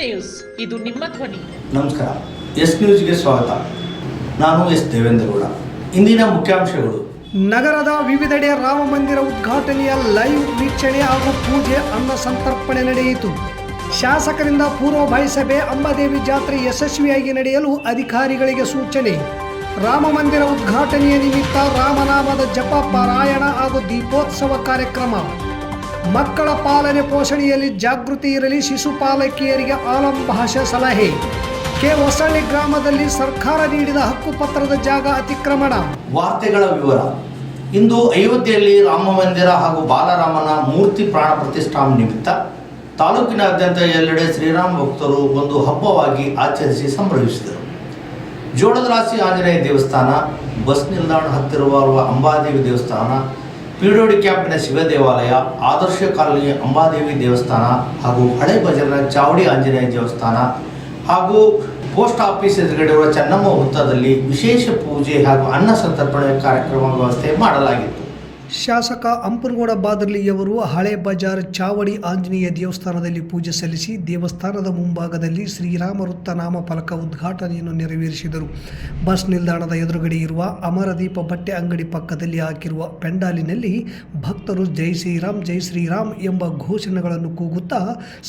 News ಇದು ನಿಮ್ಮ ಧ್ವನಿ. ನಮಸ್ಕಾರ ಎಸ್ ನ್ಯೂಸ್ಗೆ ಸ್ವಾಗತ. ನಾನು ಎಸ್ ದೇವೇಂದ್ರಗೌಡ. ಇಂದಿನ ಮುಖ್ಯಾಂಶಗಳು. ನಗರದ ವಿವಿಧೆಡೆ ರಾಮ ಮಂದಿರ ಉದ್ಘಾಟನೆಯ ಲೈವ್ ವೀಕ್ಷಣೆ ಹಾಗೂ ಪೂಜೆ ಅನ್ನ ಸಂತರ್ಪಣೆ ನಡೆಯಿತು. ಶಾಸಕರಿಂದ ಪೂರ್ವಭಾವಿ ಸಭೆ ಅಂಬಾದೇವಿ ಜಾತ್ರೆ ಯಶಸ್ವಿಯಾಗಿ ನಡೆಯಲು ಅಧಿಕಾರಿಗಳಿಗೆ ಸೂಚನೆ. ರಾಮ ಮಂದಿರ ಉದ್ಘಾಟನೆಯ ನಿಮಿತ್ತ ರಾಮನಾಮದ ಜಪ ಪಾರಾಯಣ ಹಾಗೂ ದೀಪೋತ್ಸವ ಕಾರ್ಯಕ್ರಮ. ಮಕ್ಕಳ ಪಾಲನೆ ಪೋಷಣೆಯಲ್ಲಿ ಜಾಗೃತಿ ಇರಲಿ ಶಿಶುಪಾಲಕಿಯರಿಗೆ ಆಲಂ ಭಾಷಾ ಸಲಹೆ. ಕೆ ಹೊಸಳ್ಳಿ ಗ್ರಾಮದಲ್ಲಿ ಸರ್ಕಾರ ನೀಡಿದ ಹಕ್ಕುಪತ್ರದ ಜಾಗ ಅತಿಕ್ರಮಣ. ವಾರ್ತೆಗಳ ವಿವರ. ಇಂದು ಅಯೋಧ್ಯೆಯಲ್ಲಿ ರಾಮ ಮಂದಿರ ಹಾಗೂ ಬಾಲರಾಮನ ಮೂರ್ತಿ ಪ್ರಾಣ ಪ್ರತಿಷ್ಠಾಪನೆ ನಿಮಿತ್ತ ತಾಲೂಕಿನಾದ್ಯಂತ ಎಲ್ಲೆಡೆ ಶ್ರೀರಾಮ ಭಕ್ತರು ಒಂದು ಹಬ್ಬವಾಗಿ ಆಚರಿಸಿ ಸಂಭ್ರಮಿಸಿದರು. ಜೋಳದ ರಾಶಿ ಆಂಜನೇಯ ದೇವಸ್ಥಾನ, ಬಸ್ ನಿಲ್ದಾಣ ಹತ್ತಿರುವ ಅಂಬಾದೇವಿ ದೇವಸ್ಥಾನ ಪಿಡೋಡಿ ಕ್ಯಾಂಪಿನ ಶಿವ ದೇವಾಲಯ ಆದರ್ಶ ಕಾಲೋನಿಯ ಅಂಬಾದೇವಿ ದೇವಸ್ಥಾನ ಹಾಗೂ ಹಳೆ ಬಜಾರ್ನ ಚಾವಡಿ ಆಂಜನೇಯ ದೇವಸ್ಥಾನ ಹಾಗೂ ಪೋಸ್ಟ್ ಆಫೀಸ್ ಎದುರುಗಡೆ ಇರುವ ಚೆನ್ನಮ್ಮ ವೃತ್ತದಲ್ಲಿ ವಿಶೇಷ ಪೂಜೆ ಹಾಗೂ ಅನ್ನ ಸಂತರ್ಪಣೆ ಕಾರ್ಯಕ್ರಮ ವ್ಯವಸ್ಥೆ ಮಾಡಲಾಗಿತ್ತು. ಶಾಸಕ ಅಂಪನಗೌಡ ಬಾದರ್ಲಿಯವರು ಹಳೆ ಬಜಾರ್ ಚಾವಡಿ ಆಂಜನೇಯ ದೇವಸ್ಥಾನದಲ್ಲಿ ಪೂಜೆ ಸಲ್ಲಿಸಿ ದೇವಸ್ಥಾನದ ಮುಂಭಾಗದಲ್ಲಿ ಶ್ರೀರಾಮ ವೃತ್ತ ನಾಮ ಫಲಕ ಉದ್ಘಾಟನೆಯನ್ನು ನೆರವೇರಿಸಿದರು. ಬಸ್ ನಿಲ್ದಾಣದ ಎದುರುಗಡೆ ಇರುವ ಅಮರದೀಪ ಬಟ್ಟೆ ಅಂಗಡಿ ಪಕ್ಕದಲ್ಲಿ ಹಾಕಿರುವ ಪೆಂಡಾಲಿನಲ್ಲಿ ಭಕ್ತರು ಜೈ ಶ್ರೀರಾಮ್ ಜೈ ಶ್ರೀರಾಮ್ ಎಂಬ ಘೋಷಣೆಗಳನ್ನು ಕೂಗುತ್ತಾ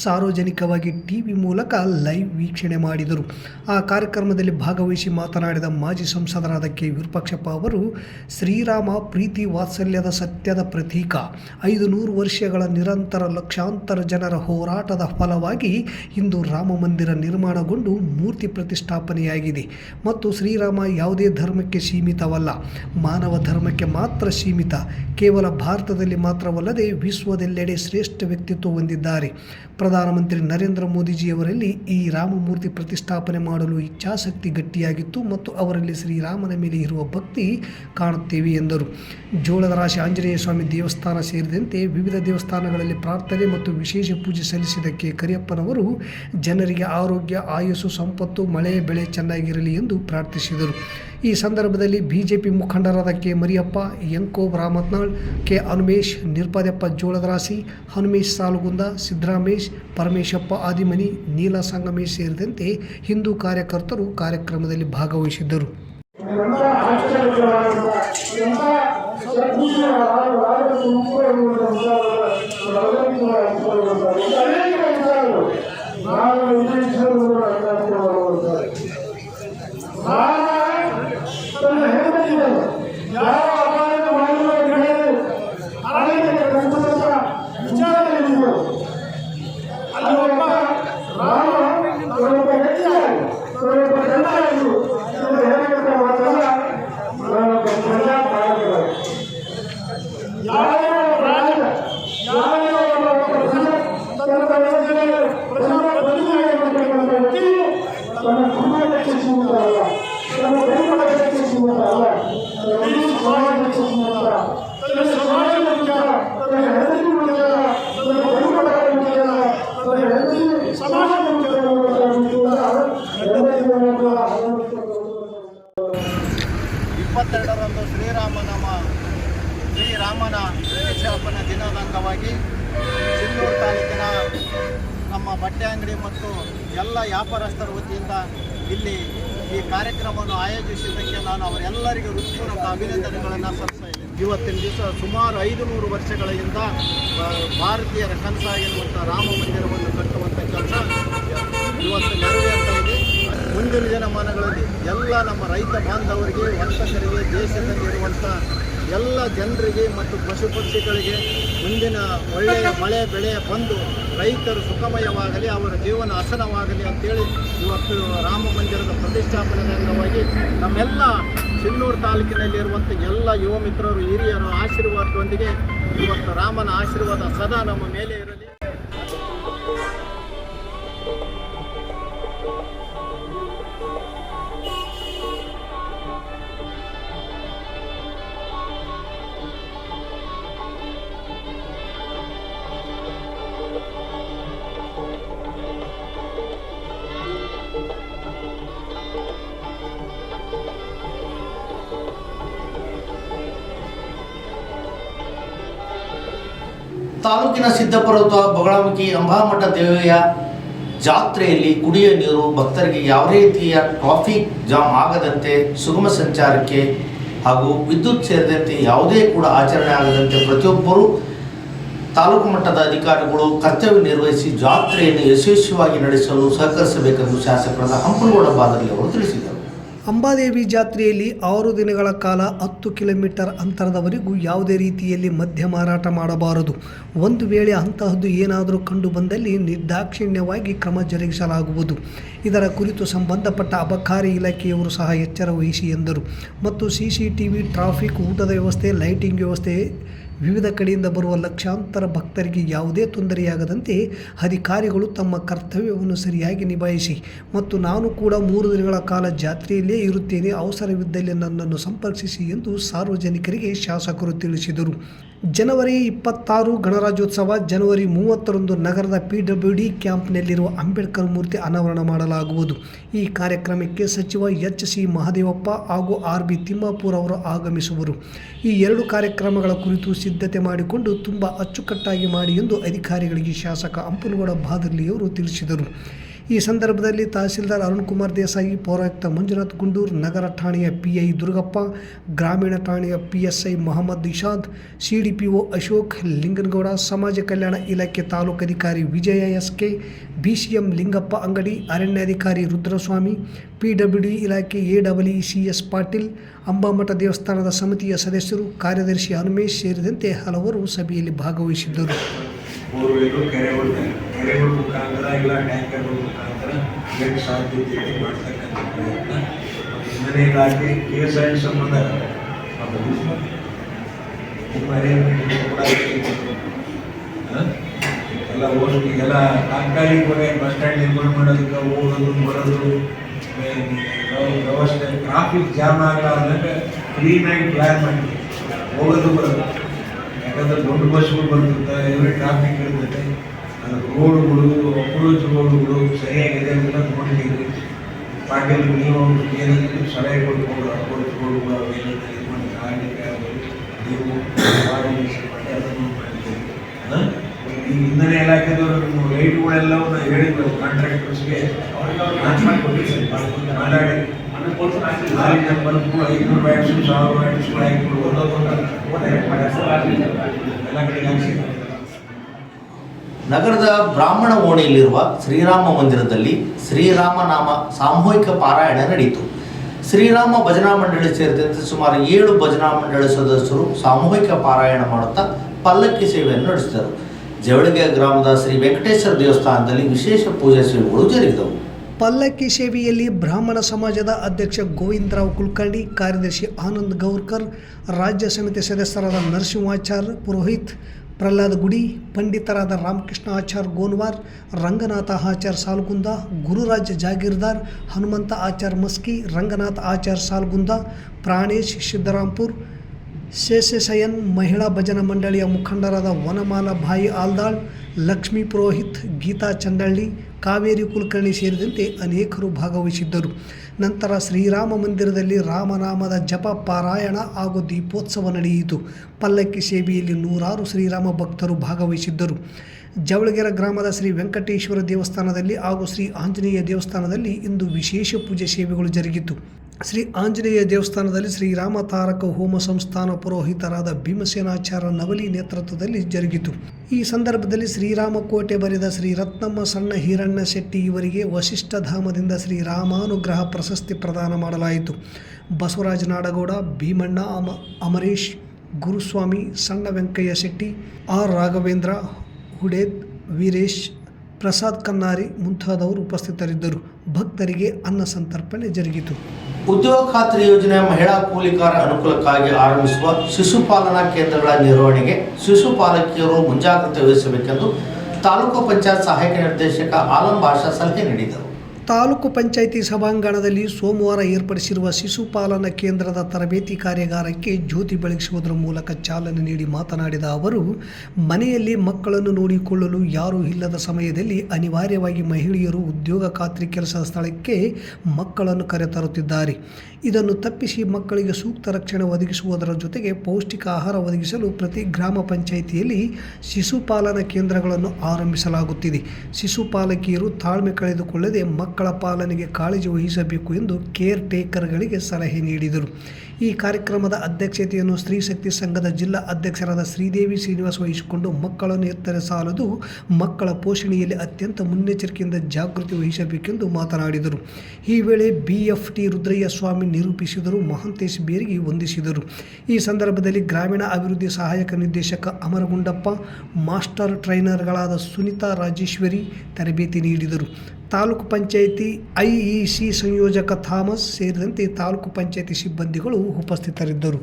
ಸಾರ್ವಜನಿಕವಾಗಿ ಟಿವಿ ಮೂಲಕ ಲೈವ್ ವೀಕ್ಷಣೆ ಮಾಡಿದರು. ಆ ಕಾರ್ಯಕ್ರಮದಲ್ಲಿ ಭಾಗವಹಿಸಿ ಮಾತನಾಡಿದ ಮಾಜಿ ಸಂಸದರಾದ ಕೆ. ವಿರೂಪಾಕ್ಷಪ್ಪ ಅವರು, ಶ್ರೀರಾಮ, ಪ್ರೀತಿ, ವಾತ್ಸಲ್ಯದ ಸತ್ಯದ ಪ್ರತೀಕ. ಐದು ನೂರು ವರ್ಷಗಳ ನಿರಂತರ ಲಕ್ಷಾಂತರ ಜನರ ಹೋರಾಟದ ಫಲವಾಗಿ ಇಂದು ರಾಮ ಮಂದಿರ ನಿರ್ಮಾಣಗೊಂಡು ಮೂರ್ತಿ ಪ್ರತಿಷ್ಠಾಪನೆಯಾಗಿದೆ. ಮತ್ತು ಶ್ರೀರಾಮ ಯಾವುದೇ ಧರ್ಮಕ್ಕೆ ಸೀಮಿತವಲ್ಲ. ಮಾನವ ಧರ್ಮಕ್ಕೆ ಮಾತ್ರ ಸೀಮಿತ. ಕೇವಲ ಭಾರತದಲ್ಲಿ ಮಾತ್ರವಲ್ಲದೆ ವಿಶ್ವದೆಲ್ಲೆಡೆ ಶ್ರೇಷ್ಠ ವ್ಯಕ್ತಿತ್ವ ಹೊಂದಿದ್ದಾರೆ. ಪ್ರಧಾನಮಂತ್ರಿ ನರೇಂದ್ರ ಮೋದಿಜಿಯವರಲ್ಲಿ ಈ ರಾಮಮೂರ್ತಿ ಪ್ರತಿಷ್ಠಾಪನೆ ಮಾಡಲು ಇಚ್ಛಾಶಕ್ತಿ ಗಟ್ಟಿಯಾಗಿತ್ತು ಮತ್ತು ಅವರಲ್ಲಿ ಶ್ರೀರಾಮನ ಮೇಲೆ ಇರುವ ಭಕ್ತಿ ಕಾಣುತ್ತೇವೆ ಎಂದರು. ಜೋಳದ ರಾಶಿ ಆಂಜನೇಯ ಸ್ವಾಮಿ ದೇವಸ್ಥಾನ ಸೇರಿದಂತೆ ವಿವಿಧ ದೇವಸ್ಥಾನಗಳಲ್ಲಿ ಪ್ರಾರ್ಥನೆ ಮತ್ತು ವಿಶೇಷ ಪೂಜೆ ಸಲ್ಲಿಸಿದ ಕೆ ಕರಿಯಪ್ಪನವರು ಜನರಿಗೆ ಆರೋಗ್ಯ, ಆಯಸ್ಸು, ಸಂಪತ್ತು, ಮಳೆ, ಬೆಳೆ ಚೆನ್ನಾಗಿರಲಿ ಎಂದು ಪ್ರಾರ್ಥಿಸಿದರು. ಈ ಸಂದರ್ಭದಲ್ಲಿ ಬಿಜೆಪಿ ಮುಖಂಡರಾದ ಕೆ ಮರಿಯಪ್ಪ ಎಂಕೋ ರಾಮತ್ನಾಳ್, ಕೆ ಹನುಮೇಶ್ ನಿರ್ಪದಪ್ಪ ಜೋಳದರಾಸಿ, ಹನುಮೇಶ್ ಸಾಲುಗುಂದ, ಸಿದ್ದರಾಮೇಶ್, ಪರಮೇಶಪ್ಪ ಆದಿಮನಿ, ನೀಲ ಸಂಗಮೇಶ್ ಸೇರಿದಂತೆ ಹಿಂದೂ ಕಾರ್ಯಕರ್ತರು ಕಾರ್ಯಕ್ರಮದಲ್ಲಿ ಭಾಗವಹಿಸಿದ್ದರು. ಇಪ್ಪತ್ತೆರಡರಂದು ಬಟ್ಟೆ ಅಂಗಡಿ ಮತ್ತು ಎಲ್ಲ ವ್ಯಾಪಾರಸ್ಥರ ವತಿಯಿಂದ ಇಲ್ಲಿ ಈ ಕಾರ್ಯಕ್ರಮವನ್ನು ಆಯೋಜಿಸಿದ್ದಕ್ಕೆ ನಾನು ಅವರೆಲ್ಲರಿಗೂ ಹೃತ್ಪೂರ್ವಕ ಅಭಿನಂದನೆಗಳನ್ನು ಸಲ್ಲಿಸ್ತಾ ಇದ್ದೇನೆ. ಇವತ್ತಿನ ದಿವಸ ಸುಮಾರು ಐದು ನೂರು ವರ್ಷಗಳಿಂದ ಭಾರತೀಯರ ಕನಸಾಗಿರುವಂಥ ರಾಮ ಮಂದಿರವನ್ನು ಕಟ್ಟುವಂಥ ಕೆಲಸ ಇವತ್ತು ನೆರವೇರ್ತಾ ಇದೆ. ಮುಂದಿನ ದಿನಮಾನಗಳಲ್ಲಿ ಎಲ್ಲ ನಮ್ಮ ರೈತ ಬಾಂಧವರಿಗೆ, ವರ್ತಕರಿಗೆ, ದೇಶದಲ್ಲಿರುವಂಥ ಎಲ್ಲ ಜನರಿಗೆ ಮತ್ತು ಪಶು ಪಕ್ಷಿಗಳಿಗೆ ಮುಂದಿನ ಒಳ್ಳೆಯ ಮಳೆ ಬೆಳೆ ಬಂದು ರೈತರು ಸುಖಮಯವಾಗಲಿ, ಅವರ ಜೀವನ ಹಸನವಾಗಲಿ ಅಂತೇಳಿ ಇವತ್ತು ರಾಮ ಮಂದಿರದ ಪ್ರತಿಷ್ಠಾಪನೆ ಅಂಗವಾಗಿ ನಮ್ಮೆಲ್ಲ ಚಿನ್ನೂರು ತಾಲೂಕಿನಲ್ಲಿರುವಂಥ ಎಲ್ಲ ಯುವ ಮಿತ್ರರು, ಹಿರಿಯರು ಆಶೀರ್ವಾದದೊಂದಿಗೆ ಇವತ್ತು ರಾಮನ ಆಶೀರ್ವಾದ ಸದಾ ನಮ್ಮ ಮೇಲೆ ಇರಲಿ. ತಾಲೂಕಿನ ಸಿದ್ದಪರ್ವತ ಬಗಳಮುಖಿ ಅಂಬಾಮಠ ದೇವಯ್ಯ ಜಾತ್ರೆಯಲ್ಲಿ ಕುಡಿಯ ನೀರು, ಭಕ್ತರಿಗೆ ಯಾವ ರೀತಿಯ ಟ್ರಾಫಿಕ್ ಜಾಮ್ ಆಗದಂತೆ, ಸುಗಮ ಸಂಚಾರಕ್ಕೆ ಹಾಗೂ ವಿದ್ಯುತ್ ಸೇರಿದಂತೆ ಯಾವುದೇ ಕೂಡ ಆಚರಣೆ ಆಗದಂತೆ ಪ್ರತಿಯೊಬ್ಬರೂ ತಾಲೂಕು ಮಟ್ಟದ ಅಧಿಕಾರಿಗಳು ಕರ್ತವ್ಯ ನಿರ್ವಹಿಸಿ ಜಾತ್ರೆಯನ್ನು ಯಶಸ್ವಿಯಾಗಿ ನಡೆಸಲು ಸಹಕರಿಸಬೇಕೆಂದು ಶಾಸಕರಾದ ಹಂಪನಗೌಡ ಬಾದರಿ ಅವರು ತಿಳಿಸಿದರು. ಅಂಬಾದೇವಿ ಜಾತ್ರೆಯಲ್ಲಿ ಆರು ದಿನಗಳ ಕಾಲ ಹತ್ತು ಕಿಲೋಮೀಟರ್ ಅಂತರದವರೆಗೂ ಯಾವುದೇ ರೀತಿಯಲ್ಲಿ ಮದ್ಯ ಮಾರಾಟ ಮಾಡಬಾರದು. ಒಂದು ವೇಳೆ ಅಂತಹದ್ದು ಏನಾದರೂ ಕಂಡು ಬಂದಲ್ಲಿ ನಿರ್ದಾಕ್ಷಿಣ್ಯವಾಗಿ ಕ್ರಮ ಜರುಗಿಸಲಾಗುವುದು. ಇದರ ಕುರಿತು ಸಂಬಂಧಪಟ್ಟ ಅಬಕಾರಿ ಇಲಾಖೆಯವರು ಸಹ ಎಚ್ಚರ ವಹಿಸಿ ಎಂದರು. ಮತ್ತು C C T V traffic ಊಟದ ವ್ಯವಸ್ಥೆ, ಲೈಟಿಂಗ್ ವ್ಯವಸ್ಥೆ ವಿವಿಧ ಕಡೆಯಿಂದ ಬರುವ ಲಕ್ಷಾಂತರ ಭಕ್ತರಿಗೆ ಯಾವುದೇ ತೊಂದರೆಯಾಗದಂತೆ ಅಧಿಕಾರಿಗಳು ತಮ್ಮ ಕರ್ತವ್ಯವನ್ನು ಸರಿಯಾಗಿ ನಿಭಾಯಿಸಿ. ಮತ್ತು ನಾನು ಕೂಡ ಮೂರು ದಿನಗಳ ಕಾಲ ಜಾತ್ರೆಯಲ್ಲೇ ಇರುತ್ತೇನೆ. ಅವಸರವಿದ್ದಲ್ಲಿ ನನ್ನನ್ನು ಸಂಪರ್ಕಿಸಿ ಎಂದು ಸಾರ್ವಜನಿಕರಿಗೆ ಶಾಸಕರು ತಿಳಿಸಿದರು. ಜನವರಿ ಇಪ್ಪತ್ತಾರು ಗಣರಾಜ್ಯೋತ್ಸವ ಜನವರಿ ಮೂವತ್ತರಂದು ನಗರದ ಪಿ ಡಬ್ಲ್ಯೂ ಡಿ ಕ್ಯಾಂಪ್ನಲ್ಲಿರುವ ಅಂಬೇಡ್ಕರ್ ಮೂರ್ತಿ ಅನಾವರಣ ಮಾಡಲಾಗುವುದು. ಈ ಕಾರ್ಯಕ್ರಮಕ್ಕೆ ಸಚಿವ ಎಚ್ ಸಿ ಮಹದೇವಪ್ಪ ಹಾಗೂ ಆರ್ ಬಿ ತಿಮ್ಮಾಪುರ ಅವರು ಆಗಮಿಸುವರು. ಈ ಎರಡು ಕಾರ್ಯಕ್ರಮಗಳ ಕುರಿತು ಸಿದ್ಧತೆ ಮಾಡಿಕೊಂಡು ತುಂಬ ಅಚ್ಚುಕಟ್ಟಾಗಿ ಮಾಡಿ ಎಂದು ಅಧಿಕಾರಿಗಳಿಗೆ ಶಾಸಕ ಅಂಪನಗೌಡ ಬಾದರ್ಲಿಯವರು ತಿಳಿಸಿದರು. ಈ ಸಂದರ್ಭದಲ್ಲಿ ತಹಸೀಲ್ದಾರ್ ಅರುಣ್ ಕುಮಾರ್ ದೇಸಾಯಿ, ಪೌರಾಯುಕ್ತ ಮಂಜುನಾಥ್ ಗುಂಡೂರ್, ನಗರ ಠಾಣೆಯ ಪಿಐ ದುರ್ಗಪ್ಪ, ಗ್ರಾಮೀಣ ಠಾಣೆಯ ಪಿಎಸ್ಐ ಮೊಹಮ್ಮದ್ ಇಶಾದ್, ಸಿಡಿಪಿಒ ಅಶೋಕ್ ಲಿಂಗನಗೌಡ, ಸಮಾಜ ಕಲ್ಯಾಣ ಇಲಾಖೆ ತಾಲೂಕು ಅಧಿಕಾರಿ Vijaya S K BCM Lingappa Angadi, ಅರಣ್ಯಾಧಿಕಾರಿ ರುದ್ರಸ್ವಾಮಿ, ಪಿಡಬ್ಲ್ಯೂಡಿ ಇಲಾಖೆ A C S Patil, Ambamatha ದೇವಸ್ಥಾನದ ಸಮಿತಿಯ ಸದಸ್ಯರು, ಕಾರ್ಯದರ್ಶಿ ಹನುಮೇಶ್ ಸೇರಿದಂತೆ ಹಲವರು ಸಭೆಯಲ್ಲಿ ಭಾಗವಹಿಸಿದ್ದರು. ಬೋರ್ವೆಲ್ಲು ಕೆರೆಗಳು ಕೆರೆಗಳ ಮುಖಾಂತರ ಇಲ್ಲ ಟ್ಯಾಂಕರ್ಗಳ ಮುಖಾಂತರ ನೀರಿಗೆ ಸಾಧ್ಯತೆ ಮಾಡ್ತಕ್ಕಂಥ ಪ್ರಯತ್ನ. ಇಂಧನ ಇಲಾಖೆ ಕೆ ಎಸ್ ಐ ಸಂಬಂಧ ಎಲ್ಲ ಓಡಿ ಕೂಡ ಹ? ಎಲ್ಲ ತಾತ್ಕಾಲಿಕವಾಗಿ ಬಸ್ ಸ್ಟ್ಯಾಂಡ್ ನಿರ್ಮಾಣ ಮಾಡೋದಕ್ಕೆ ಹೋಗೋದು, ಬರೋದು ವ್ಯವಸ್ಥೆ ಟ್ರಾಫಿಕ್ ಜಾಮ್ ಆಗಲಾರ್ದಂಗೆ ಕ್ಲೀನಾಗಿ ಪ್ಲ್ಯಾನ್ ಮಾಡಿ ಹೋಗೋದು, ಬರೋದು. ಯಾಕಂದ್ರೆ ದೊಡ್ಡ ಬಸ್ಗಳು ಬರ್ತಿರ್ತಾರೆ ಎವ್ರಿ ಟ್ರಾಫಿಕ್ ಇರ್ತೈತೆ. ರೋಡ್ಗಳು ಅಪ್ರೋಚ್ ರೋಡ್ಗಳು ಸರಿಯಾಗಿದೆ ಅಂತ ನೋಡಿದ್ದೀವಿ. ಪಾಟೀಲ್ ನೀವು ಏನಂತ ಸಲಹೆ ಕೊಡ್ಕೊಂಡು ಅಪ್ರೋಚ್ ರೋಡ್ಗಳು ಏನಂತ ಇದು ಮಾಡಿ ಕಾರಣಕ್ಕೆ ಆಗ್ಬೋದು. ನೀವು ಮಾಡಿ ಅದನ್ನು? ಈ ಇಂಧನ ಇಲಾಖೆದವರು ನಿಮ್ಮ ರೈಟ್ಗಳೆಲ್ಲವೂ ನಾವು ಹೇಳಿದ್ವಿ ಕಾಂಟ್ರಾಕ್ಟರ್ಸ್ಗೆ ಮಾತಾಡಿ ನಗರದ ಬ್ರಾಹ್ಮಣ ಓಣಿಯಲ್ಲಿರುವ ಶ್ರೀರಾಮ ಮಂದಿರದಲ್ಲಿ ಶ್ರೀರಾಮನಾಮ ಸಾಮೂಹಿಕ ಪಾರಾಯಣ ನಡೆಯಿತು ಶ್ರೀರಾಮ ಭಜನಾ ಮಂಡಳಿ ಸೇರಿದಂತೆ ಸುಮಾರು ಏಳು ಭಜನಾ ಮಂಡಳಿ ಸದಸ್ಯರು ಸಾಮೂಹಿಕ ಪಾರಾಯಣ ಮಾಡುತ್ತಾ ಪಲ್ಲಕ್ಕಿ ಸೇವೆಯನ್ನು ನಡೆಸಿದರು. ಜವಳಿಗೆ ಗ್ರಾಮದ ಶ್ರೀ ವೆಂಕಟೇಶ್ವರ ದೇವಸ್ಥಾನದಲ್ಲಿ ವಿಶೇಷ ಪೂಜಾ ಸೇವೆಗಳು ಜರುಗಿದವು. ಪಲ್ಲಕ್ಕಿ ಸೇವೆಯಲ್ಲಿ ಬ್ರಾಹ್ಮಣ ಸಮಾಜದ ಅಧ್ಯಕ್ಷ ಗೋವಿಂದರಾವ್ ಕುಲಕರ್ಣಿ, ಕಾರ್ಯದರ್ಶಿ ಆನಂದ್ ಗೌರ್ಕರ್, ರಾಜ್ಯ ಸಮಿತಿ ಸದಸ್ಯರಾದ ನರಸಿಂಹಾಚಾರ್ ಪುರೋಹಿತ್ ಪ್ರಹ್ಲಾದ್ ಗುಡಿ, ಪಂಡಿತರಾದ ರಾಮಕೃಷ್ಣ ಆಚಾರ್ ಗೋನ್ವಾರ್, ರಂಗನಾಥ ಆಚಾರ್ ಸಾಲ್ಗುಂದ, ಗುರುರಾಜ್ ಜಾಗೀರ್ದಾರ್, ಹನುಮಂತ ಆಚಾರ್ ಮಸ್ಕಿ, ರಂಗನಾಥ ಆಚಾರ್ ಸಾಲ್ಗುಂದ, ಪ್ರಾಣೇಶ್ ಸಿದ್ದರಾಂಪುರ್ ಶೇಷಶಯನ್ ಮಹಿಳಾ ಭಜನಾ ಮಂಡಳಿಯ ಮುಖಂಡರಾದ ವನಮಾಲ ಭಾಯಿ ಆಲ್ದಾಳ್, ಲಕ್ಷ್ಮೀ ಪುರೋಹಿತ್ ಗೀತಾ ಚಂಡಳ್ಳಿ ಕಾವೇರಿ ಕುಲಕರ್ಣಿ ಸೇರಿದಂತೆ ಅನೇಕರು ಭಾಗವಹಿಸಿದ್ದರು. ನಂತರ ಶ್ರೀರಾಮ ಮಂದಿರದಲ್ಲಿ ರಾಮನಾಮದ ಜಪ, ಪಾರಾಯಣ ಹಾಗೂ ದೀಪೋತ್ಸವ ನಡೆಯಿತು. ಪಲ್ಲಕ್ಕಿ ಸೇವೆಯಲ್ಲಿ ನೂರಾರು ಶ್ರೀರಾಮ ಭಕ್ತರು ಭಾಗವಹಿಸಿದ್ದರು. ಜವಳಗೆರೆ ಗ್ರಾಮದ ಶ್ರೀ ವೆಂಕಟೇಶ್ವರ ದೇವಸ್ಥಾನದಲ್ಲಿ ಹಾಗೂ ಶ್ರೀ ಆಂಜನೇಯ ದೇವಸ್ಥಾನದಲ್ಲಿ ಇಂದು ವಿಶೇಷ ಪೂಜೆ ಸೇವೆಗಳು ಜರುಗಿತು. ಶ್ರೀ ಆಂಜನೇಯ ದೇವಸ್ಥಾನದಲ್ಲಿ ಶ್ರೀರಾಮ ತಾರಕ ಹೋಮ ಸಂಸ್ಥಾನ ಪುರೋಹಿತರಾದ ಭೀಮಸೇನಾಚಾರ್ಯ ನವಲಿ ನೇತೃತ್ವದಲ್ಲಿ ಜರುಗಿತು. ಈ ಸಂದರ್ಭದಲ್ಲಿ ಶ್ರೀರಾಮ ಕೋಟೆ ಬರೆದ ಶ್ರೀ ರತ್ನಮ್ಮ ಸಣ್ಣ ಹಿರಣ್ಣ ಶೆಟ್ಟಿ ಇವರಿಗೆ ವಶಿಷ್ಠಧಾಮದಿಂದ ಶ್ರೀರಾಮಾನುಗ್ರಹ ಪ್ರಶಸ್ತಿ ಪ್ರದಾನ ಮಾಡಲಾಯಿತು. ಬಸವರಾಜ ನಾಡಗೌಡ, ಭೀಮಣ್ಣ ಅಮ, ಅಮರೇಶ್, ಗುರುಸ್ವಾಮಿ, ಸಣ್ಣ ವೆಂಕಯ್ಯ ಶೆಟ್ಟಿ, ಆರ್ ರಾಘವೇಂದ್ರ, ಹುಡೇದ್, ವೀರೇಶ್, ಪ್ರಸಾದ್ ಕನ್ನಾರಿ ಮುಂತಾದವರು ಉಪಸ್ಥಿತರಿದ್ದರು. ಭಕ್ತರಿಗೆ ಅನ್ನ ಸಂತರ್ಪಣೆ ಜರುಗಿತು. ಉದ್ಯೋಗ ಖಾತ್ರಿ ಯೋಜನೆ ಮಹಿಳಾ ಕೂಲಿಕಾರ ಅನುಕೂಲಕ್ಕಾಗಿ ಆರಂಭಿಸುವ ಶಿಶುಪಾಲನಾ ಕೇಂದ್ರಗಳ ನಿರ್ವಹಣೆಗೆ ಶಿಶುಪಾಲಕಿಯರು ಮುಂಜಾಗ್ರತೆ ವಹಿಸಬೇಕೆಂದು ತಾಲೂಕು ಪಂಚಾಯತ್ ಸಹಾಯಕ ನಿರ್ದೇಶಕ ಆಲಂ ಭಾಷಾ ಸಲಹೆ ನೀಡಿದರು. ತಾಲೂಕು ಪಂಚಾಯಿತಿ ಸಭಾಂಗಣದಲ್ಲಿ ಸೋಮವಾರ ಏರ್ಪಡಿಸಿರುವ ಶಿಶುಪಾಲನಾ ಕೇಂದ್ರದ ತರಬೇತಿ ಕಾರ್ಯಾಗಾರಕ್ಕೆ ಜ್ಯೋತಿ ಬೆಳಗಿಸುವುದರ ಮೂಲಕ ಚಾಲನೆ ನೀಡಿ ಮಾತನಾಡಿದ ಅವರು, ಮನೆಯಲ್ಲಿ ಮಕ್ಕಳನ್ನು ನೋಡಿಕೊಳ್ಳಲು ಯಾರೂ ಇಲ್ಲದ ಸಮಯದಲ್ಲಿ ಅನಿವಾರ್ಯವಾಗಿ ಮಹಿಳೆಯರು ಉದ್ಯೋಗ ಖಾತ್ರಿ ಕೆಲಸದ ಸ್ಥಳಕ್ಕೆ ಮಕ್ಕಳನ್ನು ಕರೆತರುತ್ತಿದ್ದಾರೆ. ಇದನ್ನು ತಪ್ಪಿಸಿ ಮಕ್ಕಳಿಗೆ ಸೂಕ್ತ ರಕ್ಷಣೆ ಒದಗಿಸುವುದರ ಜೊತೆಗೆ ಪೌಷ್ಟಿಕ ಆಹಾರ ಒದಗಿಸಲು ಪ್ರತಿ ಗ್ರಾಮ ಪಂಚಾಯಿತಿಯಲ್ಲಿ ಶಿಶುಪಾಲನಾ ಕೇಂದ್ರಗಳನ್ನು ಆರಂಭಿಸಲಾಗುತ್ತಿದೆ. ಶಿಶುಪಾಲಕಿಯರು ತಾಳ್ಮೆ ಕಳೆದುಕೊಳ್ಳದೆ ಮಕ್ಕಳ ಪಾಲನೆಗೆ ಕಾಳಜಿ ವಹಿಸಬೇಕು ಎಂದು ಕೇರ್ ಟೇಕರ್ಗಳಿಗೆ ಸಲಹೆ ನೀಡಿದರು. ಈ ಕಾರ್ಯಕ್ರಮದ ಅಧ್ಯಕ್ಷತೆಯನ್ನು ಸ್ತ್ರೀ ಶಕ್ತಿ ಸಂಘದ ಜಿಲ್ಲಾ ಅಧ್ಯಕ್ಷರಾದ ಶ್ರೀದೇವಿ ಶ್ರೀನಿವಾಸ್ ವಹಿಸಿಕೊಂಡು ಮಕ್ಕಳನ್ನು ಎತ್ತರ ಸಾಲದು, ಮಕ್ಕಳ ಪೋಷಣೆಯಲ್ಲಿ ಅತ್ಯಂತ ಮುನ್ನೆಚ್ಚರಿಕೆಯಿಂದ ಜಾಗೃತಿ ವಹಿಸಬೇಕೆಂದು ಮಾತನಾಡಿದರು. ಈ ವೇಳೆ ಬಿಎಫ್ಟಿ ರುದ್ರಯ್ಯ ಸ್ವಾಮಿ ನಿರೂಪಿಸಿದರು, ಮಹಂತೇಶ್ ಬೇರಿಗೆ ವಂದಿಸಿದರು. ಈ ಸಂದರ್ಭದಲ್ಲಿ ಗ್ರಾಮೀಣ ಅಭಿವೃದ್ಧಿ ಸಹಾಯಕ ನಿರ್ದೇಶಕ ಅಮರಗುಂಡಪ್ಪ, ಮಾಸ್ಟರ್ ಟ್ರೈನರ್ಗಳಾದ ಸುನಿತಾ ರಾಜೇಶ್ವರಿ ತರಬೇತಿ ನೀಡಿದರು. ತಾಲೂಕು ಪಂಚಾಯಿತಿ ಐಇಸಿ ಸಂಯೋಜಕ ಥಾಮಸ್ ಸೇರಿದಂತೆ ತಾಲೂಕು ಪಂಚಾಯಿತಿ ಸಿಬ್ಬಂದಿಗಳು ಉಪಸ್ಥಿತರಿದ್ದರು.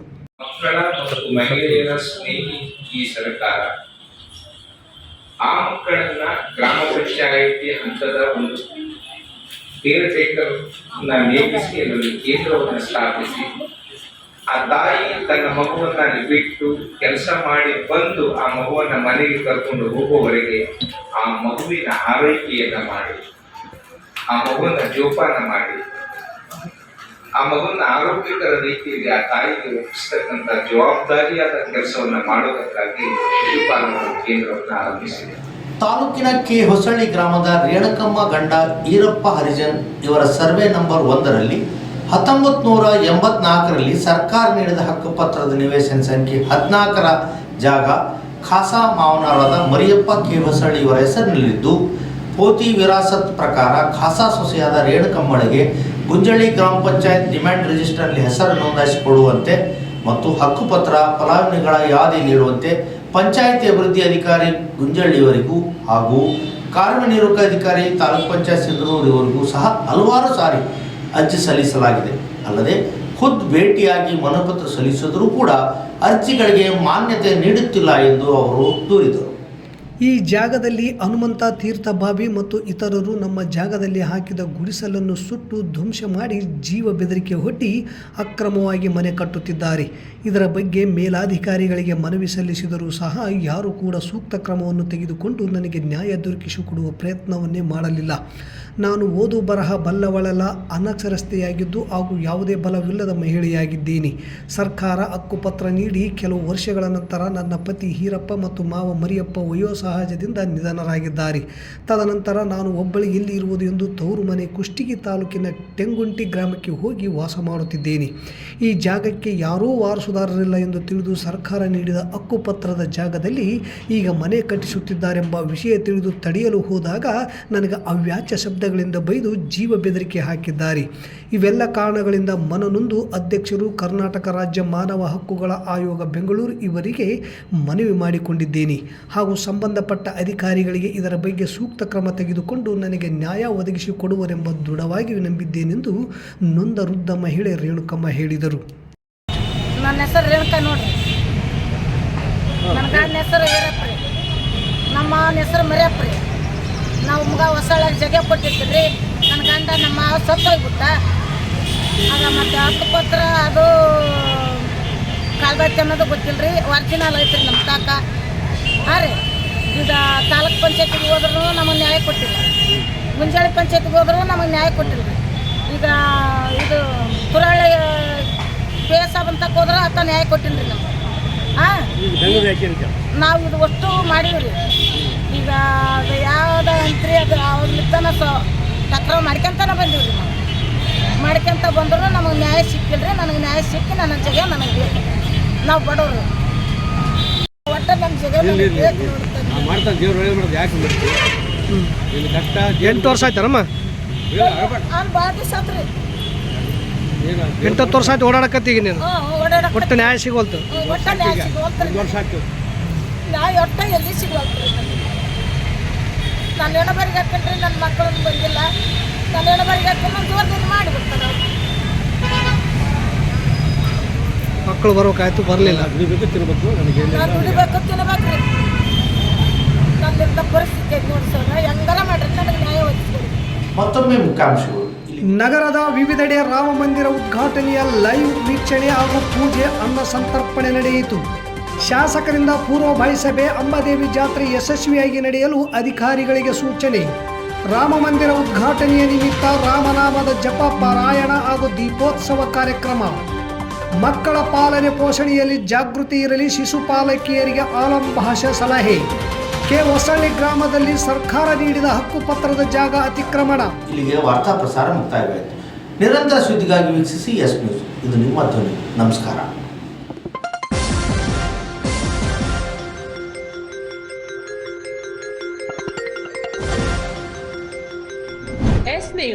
ಆ ಮಕ್ಕಳನ್ನ ಗ್ರಾಮ ಪಂಚಾಯಿತಿ ಹಂತದ ಒಂದು ಕೇರ್ ಟೇಕರ್ ನೇಮಿಸಿ ಅದರಲ್ಲಿ ಕೇಂದ್ರವನ್ನು ಸ್ಥಾಪಿಸಿ, ಆ ತಾಯಿ ತನ್ನ ಮಗುವನ್ನ ಬಿಟ್ಟು ಕೆಲಸ ಮಾಡಿ ಬಂದು ಆ ಮಗುವನ್ನ ಮನೆಗೆ ಕರ್ಕೊಂಡು ಹೋಗುವವರೆಗೆ ಆ ಮಗುವಿನ ಆರೈಕೆಯನ್ನ ಮಾಡಿ, ಆ ಮಗುವನ್ನ ಜೋಪಾನ ಮಾಡಿ, ಆ ಮಗುವನ್ನ ಆರೋಗ್ಯಕರ ರೀತಿಯಲ್ಲಿ ಆ ತಾಯಿಗೆ ಒಪ್ಪಿಸ್ತಕ್ಕಂಥ ಜವಾಬ್ದಾರಿಯಾದ ಕೆಲಸವನ್ನ ಮಾಡೋದಕ್ಕಾಗಿ ಶಿಶುಪಾಲನ ಕೇಂದ್ರವನ್ನು ಆರಂಭಿಸಿದೆ. ತಾಲೂಕಿನ ಕೆ ಹೊಸಳ್ಳಿ ಗ್ರಾಮದ ರೇಣಕಮ್ಮ ಗಂಡ ಈರಪ್ಪ ಹರಿಜನ್ ಇವರ ಸರ್ವೆ ನಂಬರ್ ಒಂದರಲ್ಲಿ ಹತ್ತೊಂಬತ್ತು ನೂರ ಎಂಬತ್ನಾಲ್ಕರಲ್ಲಿ ಸರ್ಕಾರ ನೀಡಿದ ಹಕ್ಕುಪತ್ರದ ನಿವೇಶನ ಸಂಖ್ಯೆ ಹದಿನಾಲ್ಕರ ಜಾಗ ಖಾಸಾ ಮಾವನರಾದ ಮರಿಯಪ್ಪ ಕೆ ಹೊಸಳ್ಳಿ ಇವರ ಹೆಸರಿನಲ್ಲಿದ್ದು, ಪೋತಿ ವಿರಾಸತ್ ಪ್ರಕಾರ ಖಾಸಾ ಸೊಸೆಯಾದ ರೇಣುಕಮ್ಮಳಿಗೆ ಗುಂಜಳ್ಳಿ ಗ್ರಾಮ ಪಂಚಾಯತ್ ಡಿಮ್ಯಾಂಡ್ ರಿಜಿಸ್ಟರ್ನಲ್ಲಿ ಹೆಸರು ನೋಂದಾಯಿಸಿಕೊಳ್ಳುವಂತೆ ಮತ್ತು ಹಕ್ಕುಪತ್ರ ಫಲಾನುಭವಿಗಳ ಯಾದಿ ನೀಡುವಂತೆ ಪಂಚಾಯಿತಿ ಅಭಿವೃದ್ಧಿ ಅಧಿಕಾರಿ ಗುಂಜಳ್ಳಿಯವರಿಗೂ ಹಾಗೂ ಕಾರ್ಯನಿರ್ವಾಹಕ ಅಧಿಕಾರಿ ತಾಲೂಕ್ ಪಂಚಾಯತ್ ಸಿಂಧನೂರಿವರೆಗೂ ಸಹ ಹಲವಾರು ಸಾರಿ ಅರ್ಜಿ ಸಲ್ಲಿಸಲಾಗಿದೆ. ಅಲ್ಲದೆ ಖುದ್ ಭೇಟಿಯಾಗಿ ಮನಪತ್ರ ಸಲ್ಲಿಸಿದರೂ ಕೂಡ ಅರ್ಜಿಗಳಿಗೆ ಮಾನ್ಯತೆ ನೀಡುತ್ತಿಲ್ಲ ಎಂದು ಅವರು ದೂರಿದರು. ಈ ಜಾಗದಲ್ಲಿ ಹನುಮಂತ ತೀರ್ಥ ಬಾಬಿ ಮತ್ತು ಇತರರು ನಮ್ಮ ಜಾಗದಲ್ಲಿ ಹಾಕಿದ ಗುಡಿಸಲನ್ನು ಸುಟ್ಟು ಧ್ವಂಸ ಮಾಡಿ ಜೀವ ಬೆದರಿಕೆ ಹೊಟ್ಟಿ ಅಕ್ರಮವಾಗಿ ಮನೆ ಕಟ್ಟುತ್ತಿದ್ದಾರೆ. ಇದರ ಬಗ್ಗೆ ಮೇಲಾಧಿಕಾರಿಗಳಿಗೆ ಮನವಿ ಸಲ್ಲಿಸಿದರೂ ಸಹ ಯಾರೂ ಕೂಡ ಸೂಕ್ತ ಕ್ರಮವನ್ನು ತೆಗೆದುಕೊಂಡು ನನಗೆ ನ್ಯಾಯ ದೊರಕಿಸಿಕೊಡುವ ಪ್ರಯತ್ನವನ್ನೇ ಮಾಡಲಿಲ್ಲ. ನಾನು ಓದು ಬರಹ ಬಲ್ಲವಳಲ್ಲ, ಅನಕ್ಷರಸ್ಥೆಯಾಗಿದ್ದು ಹಾಗೂ ಯಾವುದೇ ಬಲವಿಲ್ಲದ ಮಹಿಳೆಯಾಗಿದ್ದೇನೆ. ಸರ್ಕಾರ ಹಕ್ಕುಪತ್ರ ನೀಡಿ ಕೆಲವು ವರ್ಷಗಳ ನಂತರ ನನ್ನ ಪತಿ ಹೀರಪ್ಪ ಮತ್ತು ಮಾವ ಮರಿಯಪ್ಪ ವಯೋಸಹಜದಿಂದ ನಿಧನರಾಗಿದ್ದಾರೆ. ತದನಂತರ ನಾನು ಒಬ್ಬಳಿ ಇಲ್ಲಿ ಇರುವುದು ಎಂದು ತವರು ಮನೆ ಕುಷ್ಟಗಿ ತಾಲೂಕಿನ ಟೆಂಗುಂಟಿ ಗ್ರಾಮಕ್ಕೆ ಹೋಗಿ ವಾಸ ಮಾಡುತ್ತಿದ್ದೇನೆ. ಈ ಜಾಗಕ್ಕೆ ಯಾರೂ ವಾರಸುದಾರರಿಲ್ಲ ಎಂದು ತಿಳಿದು ಸರ್ಕಾರ ನೀಡಿದ ಹಕ್ಕುಪತ್ರದ ಜಾಗದಲ್ಲಿ ಈಗ ಮನೆ ಕಟ್ಟಿಸುತ್ತಿದ್ದಾರೆಂಬ ವಿಷಯ ತಿಳಿದು ತಡೆಯಲು ಹೋದಾಗ ನನಗೆ ಅವ್ಯಾಚ್ಯ ಶಬ್ದಗಳಿಂದ ಬೈದು ಜೀವ ಬೆದರಿಕೆ ಹಾಕಿದ್ದಾರೆ. ಇವೆಲ್ಲ ಕಾರಣಗಳಿಂದ ಮನನೊಂದು ಅಧ್ಯಕ್ಷರು ಕರ್ನಾಟಕ ರಾಜ್ಯ ಮಾನವ ಹಕ್ಕುಗಳ ಆಯೋಗ ಬೆಂಗಳೂರು ಇವರಿಗೆ ಮನವಿ ಮಾಡಿಕೊಂಡಿದ್ದೇನೆ. ಹಾಗೂ ಸಂಬಂಧಪಟ್ಟ ಅಧಿಕಾರಿಗಳಿಗೆ ಇದರ ಬಗ್ಗೆ ಸೂಕ್ತ ಕ್ರಮ ತೆಗೆದುಕೊಂಡು ನನಗೆ ನ್ಯಾಯ ಒದಗಿಸಿಕೊಡುವರೆಂಬ ದೃಢವಾಗಿ ನಂಬಿದ್ದೇನೆಂದು ನೊಂದ ವೃದ್ಧ ಮಹಿಳೆ ರೇಣುಕಮ್ಮ ಹೇಳಿದರು. ನಮ್ಮ ಹೆಸರು ನಾವು ಮುಗ ಹೊಸಳ್ಳಿ ಜಗ ಕೊಟ್ಟಿರ್ತೀವಿ ನನ್ನ ಗಂಡ ನಮ್ಮ ಮಾವ ಸತ್ತೋಗ್ಬಿಟ್ಟ ಆಗ ಮತ್ತೆ ಹಕ್ಕುಪತ್ರ ಅದು ಕಾಲ್ಬತ್ತಿ ಅನ್ನೋದು ಗೊತ್ತಿಲ್ಲ ರೀ ಒರಿಜಿನಲ್ ಐತ್ರಿ ನಮ್ಮ ತಾಕ ಹಾಂ ರೀ ಈಗ ತಾಲೂಕ್ ಪಂಚಾಯತಿಗೆ ಹೋದ್ರೂ ನಮಗೆ ನ್ಯಾಯ ಕೊಟ್ಟಿಲ್ಲ. ಮುಂಜಾನೆ ಪಂಚಾಯತಿಗೆ ಹೋದ್ರೂ ನಮಗೆ ನ್ಯಾಯ ಕೊಟ್ಟಿಲ್ಲ ಈಗ ಇದು ಕುರಳ್ಳಿ ಪಿ ಎಸ್ ಅಂತಕ್ಕೆ ಹೋದ್ರೆ ಆತ ನ್ಯಾಯ ಕೊಟ್ಟಿಲ್ಲ ರೀ ನಾವು ಹಾಂ ನಾವು ಇದು ವಸ್ತು ಮಾಡೀವಿ ರೀ ಈಗ ಅದು ಯಾವ್ದು ಅಂತ್ರಿ ಅದು ಅವ್ರಲ್ಲಿದ್ದಾನ ಸ ತಕ್ರಾರು ಮಾಡ್ಕೊಂತಾನೆ ಬಂದೀವಿ ರೀ ನಾವು. ಮಾಡ್ಕೊಂತ ಬಂದ್ರು ನಮಗೆ ನ್ಯಾಯ ಸಿಕ್ಕಿಲ್ಲ ರೀ ನನಗೆ ನ್ಯಾಯ ಸಿಕ್ಕಿ ನನ್ನ ಜಗ ನನಗೆ ಬೇಕು. ನಾವು ಬಡವರು. ಒಟ್ಟು ನನ್ನ ಜಗ ನನಗೆ ಬೇಕು ದೇವ್ರು ಒಳ್ಳೆ ಮಾಡೋದು ಯಾಕೆ ಇಲ್ಲಿ ಕಷ್ಟ ಎಂಟು ವರ್ಷ ಆಯ್ತಾರಮ್ಮ? ಅವ್ನು ಭಾಳ ದಿವಸ ಆತ್ರಿ. ಎಂಟು ಹತ್ತು ವರ್ಷ ಆಯ್ತು ಓಡಾಡಕತ್ತೀಗ ಈಗ ನೀನು. ಒಟ್ಟು ನ್ಯಾಯ ಸಿಗೋಲ್ತು. ಒಟ್ಟು ನ್ಯಾಯ ಸಿಗೋಲ್ತು ನ್ಯಾಯ ಒಟ್ಟು ಎಲ್ಲಿ ಸಿಗೋಲ್ತ್ರಿ ನಾನು ಹೆಣಬರಿಗೆ ಹಾಕೊಂಡ್ರೆ ನನ್ನ ಮಕ್ಕಳನ್ನು ಬಂದಿಲ್ಲ. ನಾನು ಹೆಣಬರಿಗೆ ಹಾಕೊಂಡು ಜೋರ್ದಿಂದ ಮಾಡಿಬಿಡ್ತಾರೆ ಅವ್ರು. ಮಕ್ಕಳು ಬರ್ಬೇಕಾಯ್ತು ಬರಲಿಲ್ಲ. ದುಡಿಬೇಕು ತಿನ್ಬೇಕು? ನನಗೆ ನಾನು ದುಡಿಬೇಕು ತಿನ್ಬೇಕ್ರಿ ನನ್ನಿಂದ ಪರಿಸ್ಥಿತಿ ಐತೆ ನೋಡಿ ಸರ್ ಹೆಂಗಾರ ಮಾಡ್ರಿ ನನಗೆ ನ್ಯಾಯ ಒದಗಿಸ್ಕೊಡಿ ಮತ್ತೊಮ್ಮೆ ಮುಖ್ಯಾಂಶಗಳು ನಗರದ ವಿವಿಧೆಡೆ ರಾಮ ಮಂದಿರ ಉದ್ಘಾಟನೆಯ ಲೈವ್ ವೀಕ್ಷಣೆ ಹಾಗೂ ಪೂಜೆ ಅನ್ನ ಸಂತರ್ಪಣೆ ನಡೆಯಿತು. ಶಾಸಕರಿಂದ ಪೂರ್ವಭಾವಿ ಸಭೆ ಅಂಬಾದೇವಿ ಜಾತ್ರೆ ಯಶಸ್ವಿಯಾಗಿ ನಡೆಯಲು ಅಧಿಕಾರಿಗಳಿಗೆ ಸೂಚನೆ. ರಾಮ ಮಂದಿರ ಉದ್ಘಾಟನೆಯ ನಿಮಿತ್ತ ರಾಮನಾಮದ ಜಪ, ಪಾರಾಯಣ ಹಾಗೂ ದೀಪೋತ್ಸವ ಕಾರ್ಯಕ್ರಮ. ಮಕ್ಕಳ ಪಾಲನೆ ಪೋಷಣೆಯಲ್ಲಿ ಜಾಗೃತಿ ಇರಲಿ ಶಿಶುಪಾಲಕಿಯರಿಗೆ ಆಲಂ ಭಾಷಾ ಸಲಹೆ. ಕೆ. ಹೊಸಳ್ಳಿ ಗ್ರಾಮದಲ್ಲಿ ಸರ್ಕಾರ ನೀಡಿದ ಹಕ್ಕುಪತ್ರದ ಜಾಗ ಅತಿಕ್ರಮಣ. ಇಲ್ಲಿಗೆ ವಾರ್ತಾ ಪ್ರಸಾರ ಮುಕ್ತಾಯವಾಯಿತು. ನಿರಂತರ ಸುದ್ದಿಗಾಗಿ ವೀಕ್ಷಿಸಿ ಎಸ್ ನ್ಯೂಸ್. ಇದು ನಿಮ್ಮ ಧ್ವನಿ. ನಮಸ್ಕಾರ.